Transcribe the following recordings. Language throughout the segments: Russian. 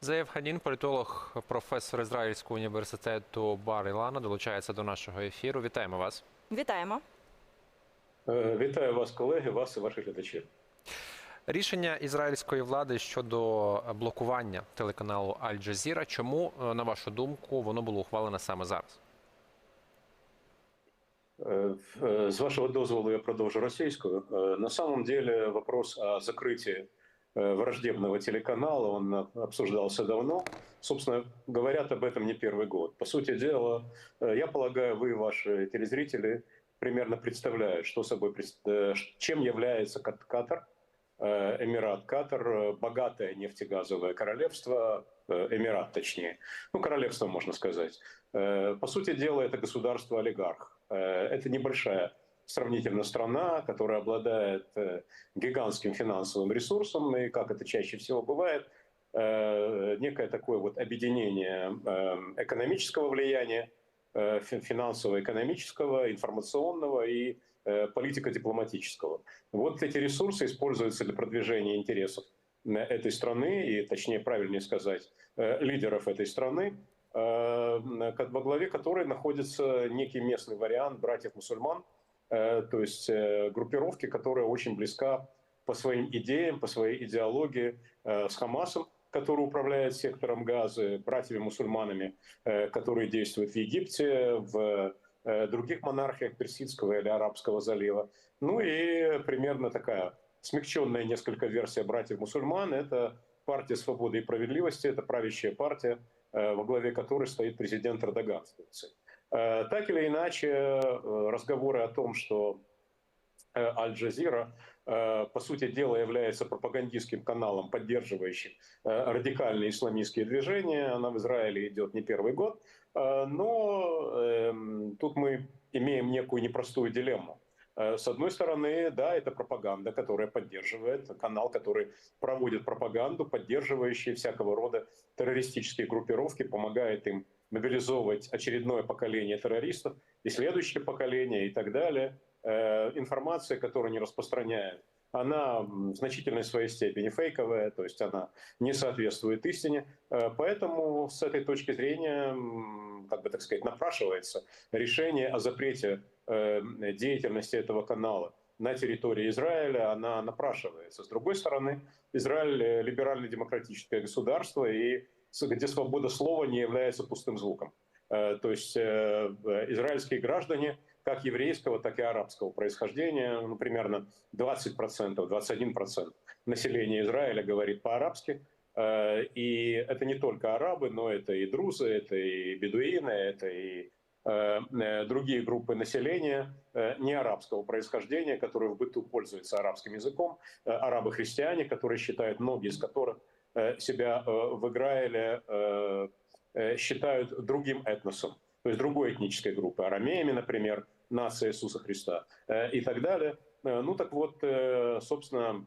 Заєв Ханін, політолог, професор Ізраїльського університету Бар Ілана, долучається до нашого ефіру. Вітаємо вас. Вітаємо. Е, Вітаю вас, колеги, вас і ваших глядачів. Рішення ізраїльської влади щодо блокування телеканалу Аль-Джазіра. Чому, е, на вашу думку, воно було ухвалене саме зараз? Э, э, С вашего дозвола я продолжу российскую. Э, На самом деле вопрос о закрытии э, враждебного телеканала, он э, обсуждался давно. Собственно, говорят об этом не первый год. По сути дела, э, я полагаю, вы, ваши телезрители, примерно представляют, что собой, э, чем является Кат- Катар, э, Эмират Катар, э, богатое нефтегазовое королевство, э, Эмират точнее, ну, королевство можно сказать. Э, По сути дела, это государство-олигарх. Э, Это небольшая сравнительно страна, которая обладает э, гигантским финансовым ресурсом, и, как это чаще всего бывает, э, некое такое вот объединение э, экономического влияния, фи- финансово-экономического, информационного и политико-дипломатического. Вот эти ресурсы используются для продвижения интересов этой страны, и, точнее, правильнее сказать, лидеров этой страны, во главе которой находится некий местный вариант братьев-мусульман, то есть э, группировки, которая очень близка по своим идеям, по своей идеологии э, с Хамасом, который управляет сектором Газы, братьями-мусульманами, э, которые действуют в Египте, в э, других монархиях Персидского или Арабского залива. Ну и примерно такая смягченная несколько версия братьев-мусульман – это партия свободы и справедливости, это правящая партия, э, во главе которой стоит президент Эрдоган в. Э, Так или иначе, э, разговоры о том, что э, Аль-Джазира, по сути дела, является пропагандистским каналом, поддерживающим радикальные исламистские движения. Она в Израиле идет не первый год. Но эм, тут мы имеем некую непростую дилемму. С одной стороны, да, это пропаганда, которая поддерживает, канал, который проводит пропаганду, поддерживающий всякого рода террористические группировки, помогает им мобилизовывать очередное поколение террористов и следующее поколение и так далее. Э, Информация, которую они распространяют, она в значительной своей степени фейковая, то есть она не соответствует истине. Э, Поэтому с этой точки зрения, как бы так сказать, напрашивается решение о запрете э, деятельности этого канала на территории Израиля, она напрашивается. С другой стороны, Израиль либерально-демократическое государство, и где свобода слова не является пустым звуком. Э, То есть э, э, израильские граждане, как еврейского, так и арабского происхождения, ну, примерно 20%, 21% населения Израиля говорит по-арабски. И это не только арабы, но это и друзы, это и бедуины, это и другие группы населения не арабского происхождения, которые в быту пользуются арабским языком, арабы-христиане, которые считают, многие из которых себя э, в Израиле э, э, считают другим этносом, то есть другой этнической группой, арамеями, например, нация Иисуса Христа э, и так далее. Э, Ну так вот, э, собственно,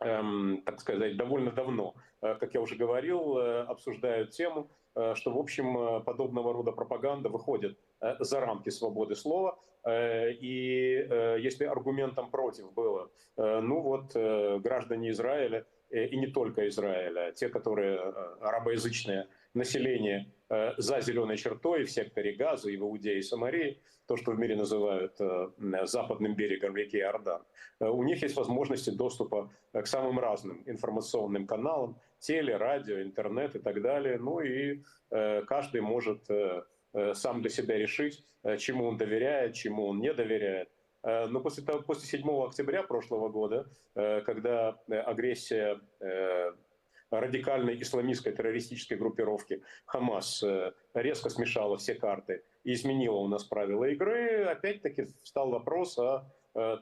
эм, так сказать, довольно давно, э, как я уже говорил, э, обсуждают тему, э, что, в общем, э, подобного рода пропаганда выходит э, за рамки свободы слова. Э, И э, если аргументом против было, э, ну вот, э, граждане Израиля, э, и не только Израиля, те, которые э, арабоязычное население э, за зеленой чертой в секторе Газа и в Иудее и Самарии, то, что в мире называют э, западным берегом реки Иордан, э, у них есть возможности доступа э, к самым разным информационным каналам, теле, радио, интернет и так далее. Ну и э, каждый может э, э, сам для себя решить, э, чему он доверяет, чему он не доверяет. Э, Но после, того, после 7 октября прошлого года, э, когда э, агрессия радикальной исламистской террористической группировки Хамас резко смешала все карты и изменила у нас правила игры, опять-таки встал вопрос о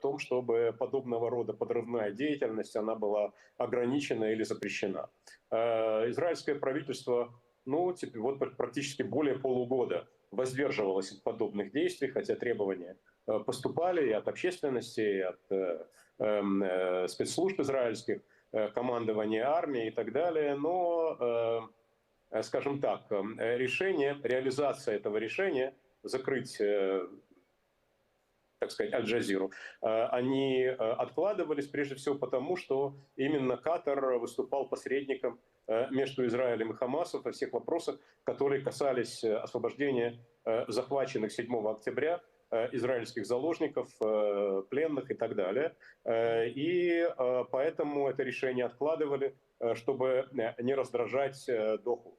том, чтобы подобного рода подрывная деятельность она была ограничена или запрещена. Израильское правительство, ну, теперь вот пр- практически более полугода воздерживалось от подобных действий, хотя требования э, поступали и от общественности, и от э, эм, э, спецслужб израильских, э, командования армии и так далее. Но, э, скажем так, э, решение, реализация этого решения закрыть э, так сказать, Аль-Джазиру, э, они э, откладывались прежде всего потому, что именно Катар выступал посредником между Израилем и Хамасом во всех вопросах, которые касались освобождения захваченных 7 октября израильских заложников, пленных и так далее. И поэтому это решение откладывали, чтобы не раздражать Доху.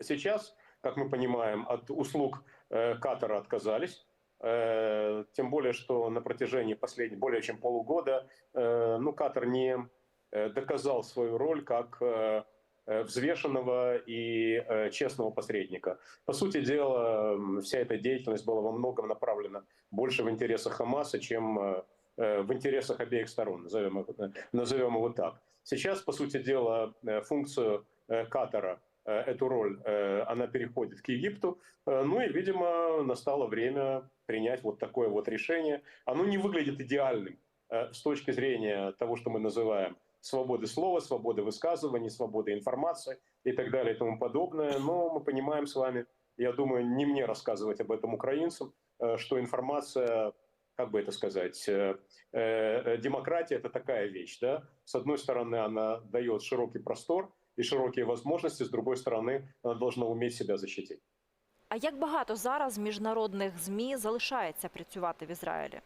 Сейчас, как мы понимаем, от услуг Катара отказались. Тем более, что на протяжении последних более чем полугода ну, Катар не доказал свою роль как взвешенного и честного посредника. По сути дела, вся эта деятельность была во многом направлена больше в интересах Хамаса, чем в интересах обеих сторон, назовем, назовем его так. Сейчас, по сути дела, функцию Катара эту роль, она переходит к Египту. Ну и, видимо, настало время принять вот такое вот решение. Оно не выглядит идеальным с точки зрения того, что мы называем свободы слова, свободы высказываний, свободы информации и так далее и тому подобное. Но мы понимаем с вами, я думаю, не мне рассказывать об этом украинцам, что информация как бы это сказать, демократия это такая вещь, да. С одной стороны, она дает широкий простор, і широкі можливості, з другої сторони, вона должна вміти себе захистити. А як багато зараз міжнародних змі залишається працювати в Ізраїлі?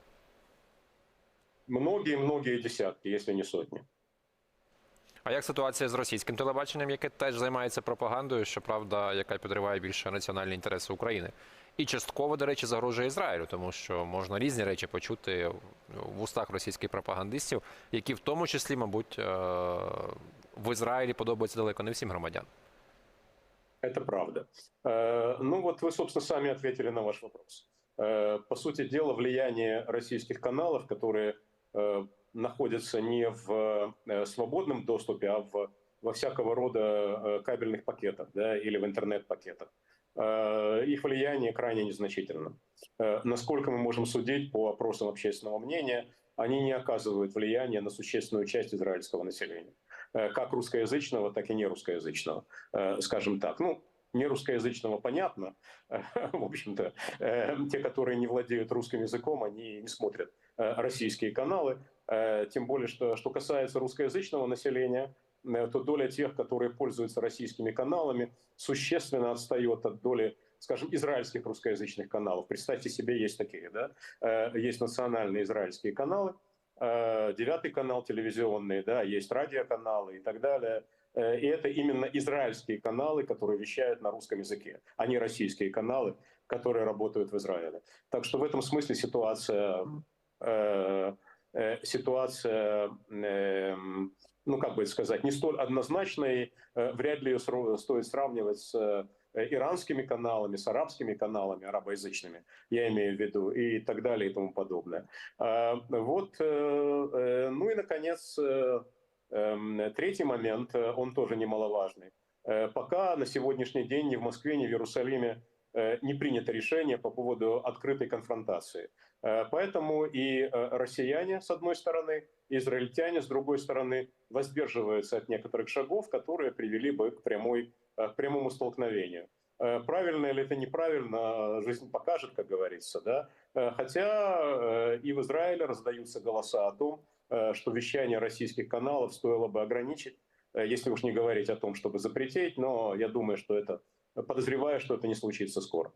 Многі, многі десятки, якщо не сотні. А як ситуація з російським телебаченням, яке теж займається пропагандою, щоправда, яка підриває більше національні інтереси України? І частково, до речі, загрожує Ізраїлю, тому що можна різні речі почути в устах російських пропагандистів, які в тому числі, мабуть, в Израиле подобается далеко не всем громадянам. Это правда. Ну вот вы, собственно, сами ответили на ваш вопрос. По сути дела, влияние российских каналов, которые находятся не в свободном доступе, а в, во всякого рода кабельных пакетах да, или в интернет-пакетах, их влияние крайне незначительно. Насколько мы можем судить по опросам общественного мнения, они не оказывают влияния на существенную часть израильского населения. Э, как русскоязычного, так и нерусскоязычного, э, скажем так. Ну, нерусскоязычного понятно. В общем-то, э, те, которые не владеют русским языком, они не смотрят российские каналы. Тем более, что, что касается русскоязычного населения, то доля тех, которые пользуются российскими каналами, существенно отстает от доли скажем, израильских русскоязычных каналов. Представьте себе, есть такие, да? Есть национальные израильские каналы, Э, девятый канал телевизионный, да, есть радиоканалы и так далее. Э, и это именно израильские каналы, которые вещают на русском языке, а не российские каналы, которые работают в Израиле. Так что в этом смысле ситуация, э, ситуация ну как бы сказать, не столь однозначной, вряд ли ее стоит сравнивать с Э, иранскими каналами, с арабскими каналами, арабоязычными, я имею в виду, и так далее и тому подобное. А, вот, э, э, ну и, наконец, эм, третий момент, он тоже немаловажный. Пока на сегодняшний день ни в Москве, ни в Иерусалиме не принято решение по поводу открытой конфронтации. Поэтому и россияне, с одной стороны, и израильтяне, с другой стороны, воздерживаются от некоторых шагов, которые привели бы к прямой Э, к прямому столкновению. Э, правильно или это неправильно, жизнь покажет, как говорится. Да? Э, хотя и в Израиле раздаются голоса о том, что вещание российских каналов стоило бы ограничить, если уж не говорить о том, чтобы запретить, но я думаю, что это, подозреваю, что это не случится скоро.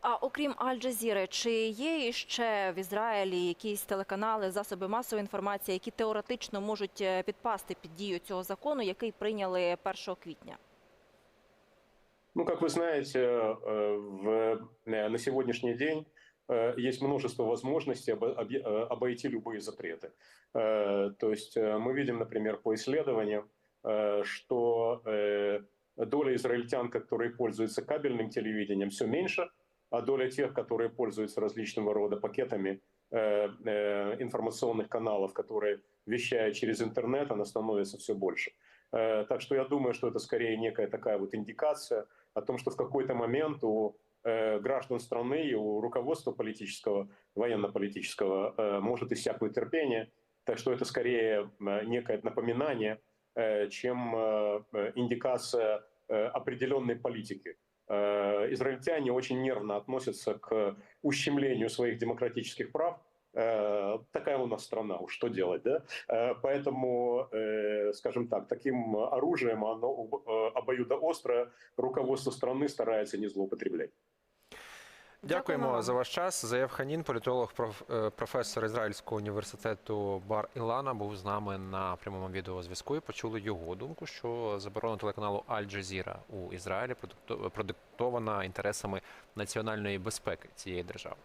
А окрім Аль-Джазіри, чи є ще в Ізраїлі якісь телеканали, засоби масової інформації, які теоретично можуть підпасти під дію цього закону, який прийняли 1 квітня? Ну, как вы знаете, э, в, э, на сегодняшний день э, есть множество возможностей обойти любые запреты. То есть мы видим, например, по исследованиям, что доля израильтян, которые пользуются кабельным телевидением, все меньше, а доля тех, которые пользуются различного рода пакетами информационных каналов, которые вещают через интернет, она становится все больше. Так что я думаю, что это скорее некая такая вот индикация – о том, что в какой-то момент у э, граждан страны и у руководства политического, военно-политического э, может иссякнуть терпение. Так что это скорее э, некое напоминание, чем индикация определенной политики. Израильтяне очень нервно относятся к ущемлению своих демократических прав. Такая у нас страна, уж что делать, да? Поэтому э, скажем так, таким оружием, оно э, обоюдоострое, руководство страны старается не злоупотреблять. Дякуємо Дякуємо за ваш час. Заєв Ханін, політолог, е, професор Ізраїльського університету Бар Ілана, був з нами на прямому відеозв'язку. І почули його думку, що заборона телеканалу Аль Джазіра у Ізраїлі продиктована інтересами національної безпеки цієї держави.